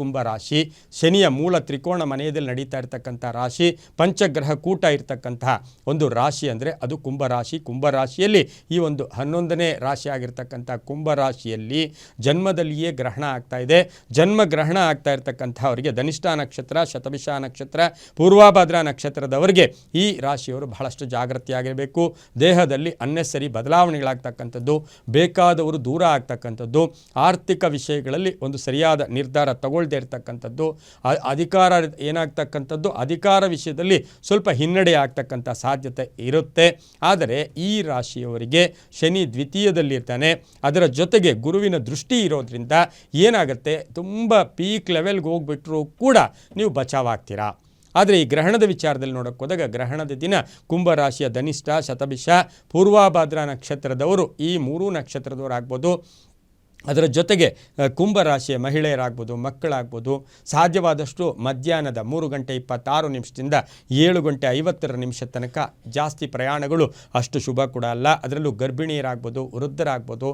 ಕುಂಭರಾಶಿ ಶನಿಯ ಮೂಲ ತ್ರಿಕೋಣ ಮನೆಯಲ್ಲಿ ನಡೀತಾ ಇರತಕ್ಕಂಥ ರಾಶಿ, ಪಂಚಗ್ರಹ ಕೂಟ ಇರತಕ್ಕಂತಹ ಒಂದು ರಾಶಿ ಅಂದರೆ ಅದು ಕುಂಭರಾಶಿ ಕುಂಭರಾಶಿಯಲ್ಲಿ ಈ ಒಂದು ಹನ್ನೊಂದನೇ ರಾಶಿ ಆಗಿರ್ತಕ್ಕಂಥ ಕುಂಭರಾಶಿಯಲ್ಲಿ ಜನ್ಮದಲ್ಲಿಯೇ ಗ್ರಹಣ ಆಗ್ತಾ ಇದೆ. ಜನ್ಮ ಗ್ರಹಣ ಆಗ್ತಾ ಇರತಕ್ಕಂಥವರಿಗೆ ಧನಿಷ್ಠ ನಕ್ಷತ್ರ, ಶತಭಿಷ ನಕ್ಷತ್ರ, ಪೂರ್ವಾಭದ್ರಾ ನಕ್ಷತ್ರದವರಿಗೆ ಈ ರಾಶಿಯವರು ಬಹಳಷ್ಟು ಜಾಗೃತಿಯಾಗಿರಬೇಕು. ದೇಹದಲ್ಲಿ ಅನ್ನೆಸರಿ ಬದಲಾವಣೆಗಳಾಗ್ತಕ್ಕಂಥದ್ದು, ಬೇಕಾದವರು ದೂರ ಆಗ್ತಕ್ಕಂಥದ್ದು, ಆರ್ಥಿಕ ವಿಷಯಗಳಲ್ಲಿ ಒಂದು ಸರಿಯಾದ ನಿರ್ಧಾರ ತಗೊಳ್ದೇ ಇರತಕ್ಕಂಥದ್ದು ಅಧಿಕಾರ ಏನಾಗ್ತಕ್ಕಂಥದ್ದು, ಅಧಿಕಾರ ವಿಷಯದಲ್ಲಿ ಸ್ವಲ್ಪ ಹಿನ್ನಡೆ ಆಗ್ತಕ್ಕಂಥ ಸಾಧ್ಯತೆ ಇರುತ್ತೆ. ಆದರೆ ಈ ರಾಶಿಯವರಿಗೆ ಶನಿ ದ್ವಿತೀಯದಲ್ಲಿರ್ತಾನೆ. ಅದರ ಜೊತೆಗೆ ಗುರುವಿನ ದೃಷ್ಟಿ ಇರೋದ್ರಿಂದ ಏನಾಗುತ್ತೆ, ತುಂಬ ಪೀಕ್ ಲೆವೆಲ್ಗೆ ಹೋಗ್ಬಿಟ್ರೂ ಕೂಡ ನೀವು ಬಚಾವಾಗ್ತೀರಾ. ಆದರೆ ಈ ಗ್ರಹಣದ ವಿಚಾರದಲ್ಲಿ ನೋಡೋಕೆ ಹೋದಾಗ ಗ್ರಹಣದ ದಿನ ಕುಂಭರಾಶಿಯ ಧನಿಷ್ಠ, ಶತಭಿಷ, ಪೂರ್ವಾಭಾದ್ರ ನಕ್ಷತ್ರದವರು ಈ ಮೂರೂ ನಕ್ಷತ್ರದವರು ಆಗ್ಬೋದು ಅದರ ಜೊತೆಗೆ ಕುಂಭರಾಶಿಯ ಮಹಿಳೆಯರಾಗ್ಬೋದು, ಮಕ್ಕಳಾಗ್ಬೋದು, ಸಾಧ್ಯವಾದಷ್ಟು ಮಧ್ಯಾಹ್ನದ ಮೂರು ಗಂಟೆ ಇಪ್ಪತ್ತಾರು ನಿಮಿಷದಿಂದ ಏಳು ಗಂಟೆ ಐವತ್ತರ ನಿಮಿಷ ತನಕ ಜಾಸ್ತಿ ಪ್ರಯಾಣಗಳು ಅಷ್ಟು ಶುಭ ಕೂಡ ಅಲ್ಲ. ಅದರಲ್ಲೂ ಗರ್ಭಿಣಿಯರಾಗ್ಬೋದು, ವೃದ್ಧರಾಗ್ಬೋದು,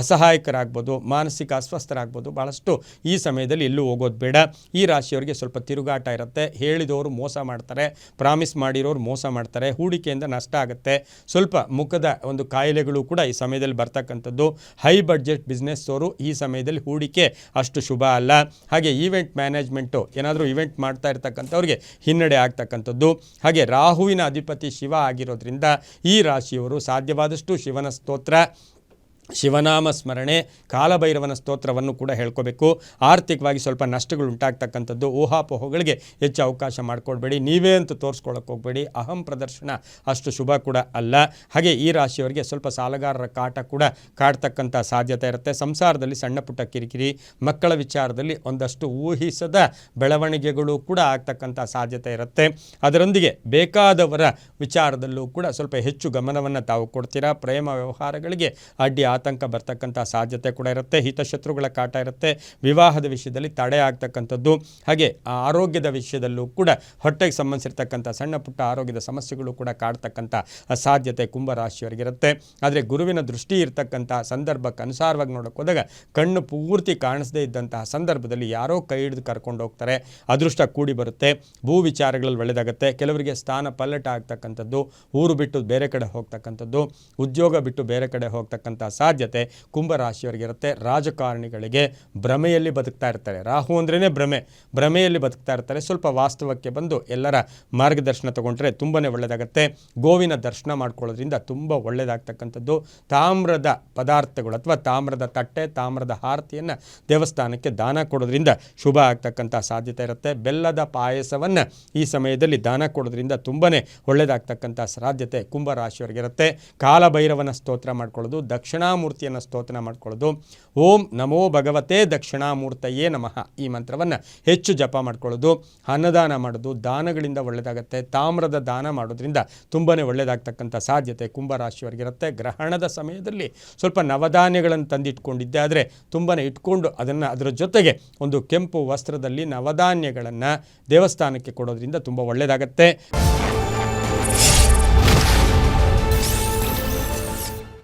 ಅಸಹಾಯಕರಾಗ್ಬೋದು, ಮಾನಸಿಕ ಅಸ್ವಸ್ಥರಾಗ್ಬೋದು ಭಾಳಷ್ಟು ಈ ಸಮಯದಲ್ಲಿ ಎಲ್ಲೂ ಹೋಗೋದು ಬೇಡ. ಈ ರಾಶಿಯವರಿಗೆ ಸ್ವಲ್ಪ ತಿರುಗಾಟ ಇರುತ್ತೆ. ಹೇಳಿದವರು ಮೋಸ ಮಾಡ್ತಾರೆ, ಪ್ರಾಮಿಸ್ ಮಾಡಿರೋರು ಮೋಸ ಮಾಡ್ತಾರೆ, ಹೂಡಿಕೆಯಿಂದ ನಷ್ಟ ಆಗುತ್ತೆ. ಸ್ವಲ್ಪ ಮುಖದ ಒಂದು ಕಾಯಿಲೆಗಳು ಕೂಡ ಈ ಸಮಯದಲ್ಲಿ ಬರ್ತಕ್ಕಂಥದ್ದು. ಹೈ ಬಡ್ಜೆಟ್ ಬಿಸ್ನೆಸ್ ಅವರು ಈ ಸಮಯದಲ್ಲಿ ಹೂಡಿಕೆ ಅಷ್ಟು ಶುಭ ಅಲ್ಲ. ಹಾಗೆ ಈವೆಂಟ್ ಮ್ಯಾನೇಜ್ಮೆಂಟು ಏನಾದರೂ ಇವೆಂಟ್ ಮಾಡ್ತಾ ಇರ್ತಕ್ಕಂಥವ್ರಿಗೆ ಹಿನ್ನಡೆ ಆಗ್ತಕ್ಕಂಥದ್ದು. ಹಾಗೆ ರಾಹುವಿನ ಅಧಿಪತಿ ಶಿವ ಆಗಿರೋದ್ರಿಂದ ಈ ರಾಶಿಯವರು ಸಾಧ್ಯವಾದಷ್ಟು ಶಿವನ ಸ್ತೋತ್ರ. ಶಿವನಾಮ ಸ್ಮರಣೆ, ಕಾಲಭೈರವನ ಸ್ತೋತ್ರವನ್ನು ಕೂಡ ಹೇಳ್ಕೋಬೇಕು. ಆರ್ಥಿಕವಾಗಿ ಸ್ವಲ್ಪ ನಷ್ಟಗಳು ಉಂಟಾಗ್ತಕ್ಕಂಥದ್ದು ಊಹಾಪೋಹಗಳಿಗೆ ಹೆಚ್ಚು ಅವಕಾಶ ಮಾಡಿಕೊಡ್ಬೇಡಿ. ನೀವೇ ಅಂತ ತೋರಿಸ್ಕೊಳ್ಳೋಕೆ ಹೋಗಬೇಡಿ. ಅಹಂ ಪ್ರದರ್ಶನ ಅಷ್ಟು ಶುಭ ಕೂಡ ಅಲ್ಲ. ಹಾಗೆ ಈ ರಾಶಿಯವರಿಗೆ ಸ್ವಲ್ಪ ಸಾಲಗಾರರ ಕಾಟ ಕೂಡ ಕಾಡ್ತಕ್ಕಂಥ ಸಾಧ್ಯತೆ ಇರುತ್ತೆ. ಸಂಸಾರದಲ್ಲಿ ಸಣ್ಣ ಪುಟ್ಟ ಕಿರಿಕಿರಿ, ಮಕ್ಕಳ ವಿಚಾರದಲ್ಲಿ ಒಂದಷ್ಟು ಊಹಿಸದ ಬೆಳವಣಿಗೆಗಳು ಕೂಡ ಆಗ್ತಕ್ಕಂಥ ಸಾಧ್ಯತೆ ಇರುತ್ತೆ. ಅದರೊಂದಿಗೆ ಬೇಕಾದವರ ವಿಚಾರದಲ್ಲೂ ಕೂಡ ಸ್ವಲ್ಪ ಹೆಚ್ಚು ಗಮನವನ್ನು ತಾವು ಕೊಡ್ತೀರಾ? ಪ್ರೇಮ ವ್ಯವಹಾರಗಳಿಗೆ ಅಡ್ಡಿ ಆತಂಕ ಬರ್ತಕ್ಕಂಥ ಸಾಧ್ಯತೆ ಕೂಡ ಇರುತ್ತೆ, ಹಿತಶತ್ರುಗಳ ಕಾಟ ಇರುತ್ತೆ, ವಿವಾಹದ ವಿಷಯದಲ್ಲಿ ತಡೆ ಆಗ್ತಕ್ಕಂಥದ್ದು. ಹಾಗೆ ಆರೋಗ್ಯದ ವಿಷಯದಲ್ಲೂ ಕೂಡ ಹೊಟ್ಟೆಗೆ ಸಂಬಂಧಿಸಿರ್ತಕ್ಕಂಥ ಸಣ್ಣ ಪುಟ್ಟ ಆರೋಗ್ಯದ ಸಮಸ್ಯೆಗಳು ಕೂಡ ಕಾಡ್ತಕ್ಕಂಥ ಸಾಧ್ಯತೆ ಕುಂಭರಾಶಿಯವರಿಗಿರುತ್ತೆ ಆದರೆ ಗುರುವಿನ ದೃಷ್ಟಿ ಇರ್ತಕ್ಕಂಥ ಸಂದರ್ಭಕ್ಕೆ ಅನುಸಾರವಾಗಿ ನೋಡೋಕೆ ಹೋದಾಗ ಕಣ್ಣು ಪೂರ್ತಿ ಕಾಣಿಸದೇ ಇದ್ದಂತಹ ಸಂದರ್ಭದಲ್ಲಿ ಯಾರೋ ಕೈ ಹಿಡಿದು ಕರ್ಕೊಂಡು ಹೋಗ್ತಾರೆ. ಅದೃಷ್ಟ ಕೂಡಿ ಬರುತ್ತೆ. ಭೂ ವಿಚಾರಗಳಲ್ಲಿ ಒಳ್ಳೆಯದಾಗುತ್ತೆ. ಕೆಲವರಿಗೆ ಸ್ಥಾನ ಪಲ್ಲಟ ಆಗ್ತಕ್ಕಂಥದ್ದು. ಊರು ಬಿಟ್ಟು ಬೇರೆ ಕಡೆ ಹೋಗ್ತಕ್ಕಂಥದ್ದು. ಉದ್ಯೋಗ ಬಿಟ್ಟು ಬೇರೆ ಕಡೆ ಹೋಗ್ತಕ್ಕಂಥ ಸಾಧ್ಯತೆ ಕುಂಭರಾಶಿಯವರಿಗಿರುತ್ತೆ. ರಾಜಕಾರಣಿಗಳಿಗೆ ಭ್ರಮೆಯಲ್ಲಿ ಬದುಕ್ತಾ ಇರ್ತಾರೆ. ರಾಹು ಅಂದ್ರೇ ಭ್ರಮೆ. ಭ್ರಮೆಯಲ್ಲಿ ಬದುಕ್ತಾ ಇರ್ತಾರೆ. ಸ್ವಲ್ಪ ವಾಸ್ತವಕ್ಕೆ ಬಂದು ಎಲ್ಲರ ಮಾರ್ಗದರ್ಶನ ತಗೊಂಡ್ರೆ ತುಂಬನೇ ಒಳ್ಳೆಯದಾಗುತ್ತೆ ಗೋವಿನ ದರ್ಶನ ಮಾಡ್ಕೊಳ್ಳೋದ್ರಿಂದ ತುಂಬ ಒಳ್ಳೆಯದಾಗ್ತಕ್ಕಂಥದ್ದು ತಾಮ್ರದ ಪದಾರ್ಥಗಳು ಅಥವಾ ತಾಮ್ರದ ತಟ್ಟೆ, ತಾಮ್ರದ ಆರತಿಯನ್ನು ದೇವಸ್ಥಾನಕ್ಕೆ ದಾನ ಕೊಡೋದ್ರಿಂದ ಶುಭ ಆಗ್ತಕ್ಕಂಥ ಸಾಧ್ಯತೆ ಇರುತ್ತೆ. ಬೆಲ್ಲದ ಪಾಯಸವನ್ನು ಈ ಸಮಯದಲ್ಲಿ ದಾನ ಕೊಡೋದ್ರಿಂದ ತುಂಬನೇ ಒಳ್ಳೆಯದಾಗ್ತಕ್ಕಂಥ ಸಾಧ್ಯತೆ ಕುಂಭರಾಶಿಯವರಿಗಿರುತ್ತೆ. ಕಾಲಭೈರವನ ಸ್ತೋತ್ರ ಮಾಡ್ಕೊಳ್ಳೋದು ದಕ್ಷಿಣಾಮೂರ್ತಿಯನ್ನು ಸ್ತೋತ್ರ ಮಾಡ್ಕೊಳ್ಳೋದು. ಓಂ ನಮೋ ಭಗವತೆ ದಕ್ಷಿಣಾಮೂರ್ತಯೇ ನಮಃ. ಈ ಮಂತ್ರವನ್ನು ಹೆಚ್ಚು ಜಪ ಮಾಡ್ಕೊಳ್ಳೋದು. ಅನ್ನದಾನ ಮಾಡೋದು ದಾನಗಳಿಂದ ಒಳ್ಳೆಯದಾಗತ್ತೆ ತಾಮ್ರದ ದಾನ ಮಾಡೋದ್ರಿಂದ ತುಂಬಾ ಒಳ್ಳೆಯದಾಗ್ತಕ್ಕಂಥ ಸಾಧ್ಯತೆ ಕುಂಭರಾಶಿಯವರಿಗಿರುತ್ತೆ. ಗ್ರಹಣದ ಸಮಯದಲ್ಲಿ ಸ್ವಲ್ಪ ನವಧಾನ್ಯಗಳನ್ನು ತಂದಿಟ್ಕೊಂಡಿದ್ದೆ. ಆದರೆ ತುಂಬಾ ಇಟ್ಕೊಂಡು ಅದನ್ನು ಅದರ ಜೊತೆಗೆ ಒಂದು ಕೆಂಪು ವಸ್ತ್ರದಲ್ಲಿ ನವಧಾನ್ಯಗಳನ್ನು ದೇವಸ್ಥಾನಕ್ಕೆ ಕೊಡೋದ್ರಿಂದ ತುಂಬ ಒಳ್ಳೆಯದಾಗತ್ತೆ